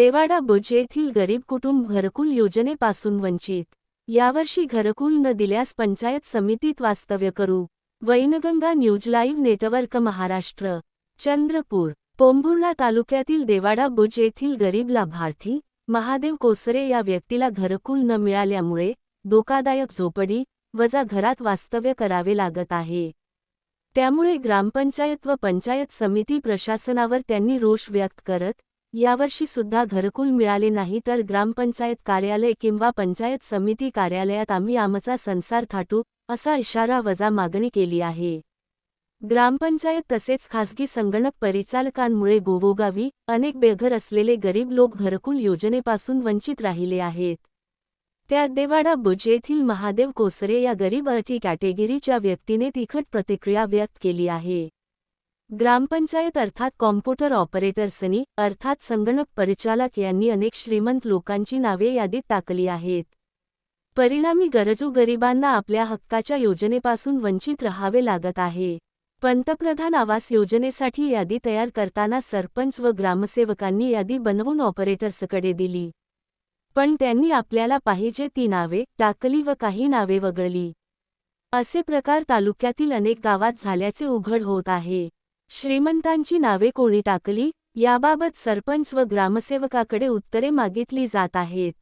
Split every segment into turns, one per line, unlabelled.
देवाडा बुज येथील गरीब कुटुंब घरकुल योजनेपासून वंचित. यावर्षी घरकुल न दिल्यास पंचायत समितीत वास्तव्य करू. Wainganga news live network Maharashtra. Chandrapur Pombhurna तालुक्यातील देवाडा बुज येथील गरीब लाभार्थी महादेव कोसरे या व्यक्तीला घरकुल न मिळाल्यामुळे धोकादायक झोपडी वजा घरात वास्तव्य करावे लागत आहे. त्यामुळे ग्रामपंचायत व पंचायत समिती प्रशासनावर त्यांनी रोष व्यक्त करत यावर्षी सुद्धा घरकुल मिळाले नाही तर ग्रामपंचायत कार्यालय किंवा पंचायत समिती कार्यालयात आम्ही आमचा संसार थाटू असा इशारा वजा मागणी केली आहे. ग्रामपंचायत तसेच खासगी संगणक परिचालकांमुळे गोवोगावी अनेक बेघर असलेले गरीब लोक घरकुल योजनेपासून वंचित राहिले आहेत. त्यात देवाडा बुज येथील महादेव कोसरे या गरीब अटी कॅटेगरीच्या व्यक्तीने तिखट प्रतिक्रिया व्यक्त केली आहे. ग्रामपंचायत अर्थात कॉम्प्युटर ऑपरेटर्सनी अर्थात संगणक परिचालक यांनी अनेक श्रीमंत लोकांची नावे यादीत टाकली आहेत. परिणामी गरजू गरिबांना आपल्या हक्काच्या योजनेपासून वंचित राहावे लागत आहे. पंतप्रधान आवास योजनेसाठी यादी तयार करताना सरपंच व ग्रामसेवकांनी यादी बनवून ऑपरेटर्सकडे दिली. पण त्यांनी आपल्याला पाहिजे ती नावे टाकली व काही नावे वगळली. असे प्रकार तालुक्यातील अनेक गावात झाल्याचे उघड होत आहे. श्रीमंतांची नावे कोणी टाकली? याबाबत सरपंच व ग्रामसेवकाकडे उत्तरे मागितली जात आहेत.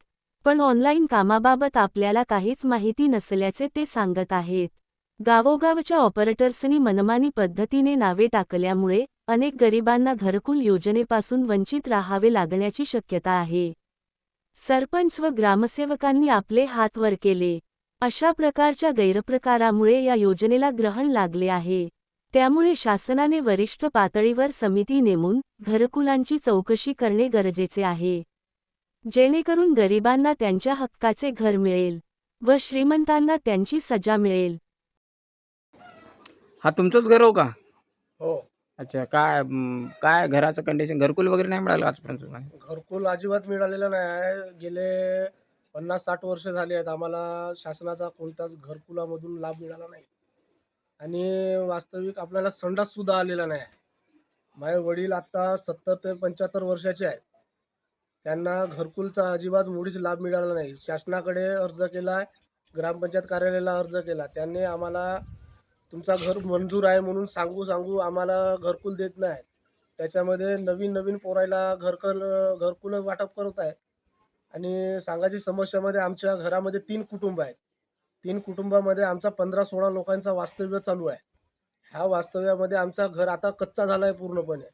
पण ऑनलाईन कामाबाबत आपल्याला काहीच माहिती नसल्याचे ते सांगत आहेत. गावोगावच्या ऑपरेटर्सनी मनमानी पद्धतीने नावे टाकल्यामुळे अनेक गरिबांना घरकुल योजनेपासून वंचित राहावे लागण्याची शक्यता आहे. सरपंच व ग्रामसेवकांनी आपले हात वर केले. अशा प्रकारच्या गैरप्रकारामुळे या योजनेला ग्रहण लागले आहे. त्यामुळे शासनाने वरिष्ठ पातळीवर समिती नेमून घरकुलांची चौकशी करणे गरजेचे आहे. जेणेकरून गरिबांना त्यांच्या हक्काचे घर मिळेल व श्रीमंतांना त्यांची सजा मिळेल.
हा तुमचंच घर हो का?
हो.
अच्छा काय म, काय घराचं कंडिशन घरकुल वगैरे नाही मिळालं आजपर्यंत तुम्हाला?
घरकुल अजिबात मिळालेलं नाही आहे. गेले पन्नास साठ वर्ष झाली आहेत. आम्हाला शासनाचा कोणताच घरकुलामधून लाभ मिळाला नाही. आणि वास्तविक आपल्याला संडास सुद्धा आलेला नाही. आहे माझे वडील आत्ता सत्तर ते पंच्याहत्तर वर्षाचे आहेत. त्यांना घरकुलचा अजिबात मुळीच लाभ मिळाला नाही. शासनाकडे अर्ज केला ग्रामपंचायत कार्यालयाला अर्ज केला. त्यांनी आम्हाला तुमचा घर मंजूर आहे म्हणून सांगू सांगू आम्हाला घरकुल देत नाही त्याच्यामध्ये नवीन नवीन पोरायला घरकल घरकुल वाटप करत आहे आणि सांगायची समस्यामध्ये आमच्या घरामध्ये तीन कुटुंब आहेत. तीन कुटुंबामध्ये आमचा पंधरा सोळा लोकांचा वास्तव्य चालू आहे. ह्या वास्तव्यामध्ये आमचा घर आता कच्चा झाला आहे पूर्णपणे.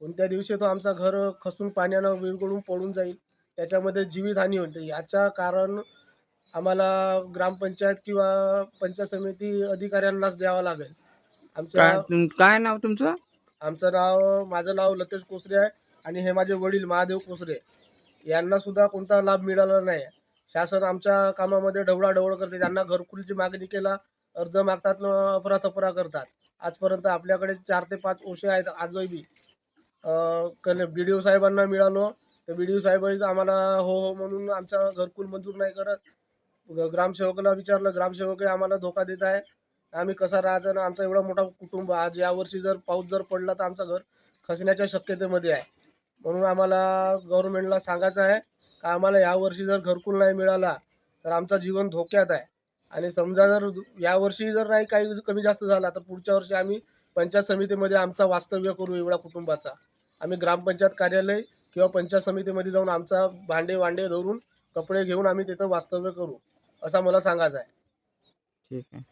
कोणत्या दिवशी तो आमचा घर खसून पाण्यानं विरघळून पडून जाईल त्याच्यामध्ये जीवितहानी होते. याच्या कारण आम्हाला ग्रामपंचायत किंवा पंचायत समिती अधिकाऱ्यांनाच द्यावं लागेल. आमच्या
तुम- काय नाव तुमचं?
आमचं नाव माझं नाव लतेश कोसरे आहे आणि हे माझे वडील महादेव कोसरे. यांना सुद्धा कोणता लाभ मिळाला नाही. शासन आमच्या कामामध्ये ढवळाढवळ करते. त्यांना घरकुलची मागणी केला अर्ज मागतात न अफरातफरा करतात. आजपर्यंत आपल्याकडे चार ते पाच ओशे आहेत आजही. कन बी डी ओ साहेबांना मिळालो. तर बी डी ओ साहेबांनी आम्हाला हो हो म्हणून आमचा घरकुल मंजूर नाही करत. ग्रामसेवकाला विचारलं ग्रामसेवकही आम्हाला धोका देत आहे. आम्ही कसा राहायचं ना आमचा एवढा मोठा कुटुंब आज यावर्षी जर पाऊस जर पडला तर आमचं घर खचण्याच्या शक्यतेमध्ये आहे. म्हणून आम्हाला गव्हर्नमेंटला सांगायचं आहे. का आम्हाला यावर्षी जर घरकुल नाही मिळाला तर आमचा जीवन धोक्यात आहे. आणि समजा जर यावर्षी जर नाही काही कमी जास्त झाला तर पुढच्या वर्षी आम्ही पंचायत समितीमध्ये आमचा वास्तव्य करू एवढ्या कुटुंबाचा. आम्ही ग्रामपंचायत कार्यालय किंवा पंचायत समितीमध्ये जाऊन आमचा भांडे वांडे धरून कपडे घेऊन आम्ही तिथं वास्तव्य करू असा मला सांगायचा आहे.
ठीक आहे.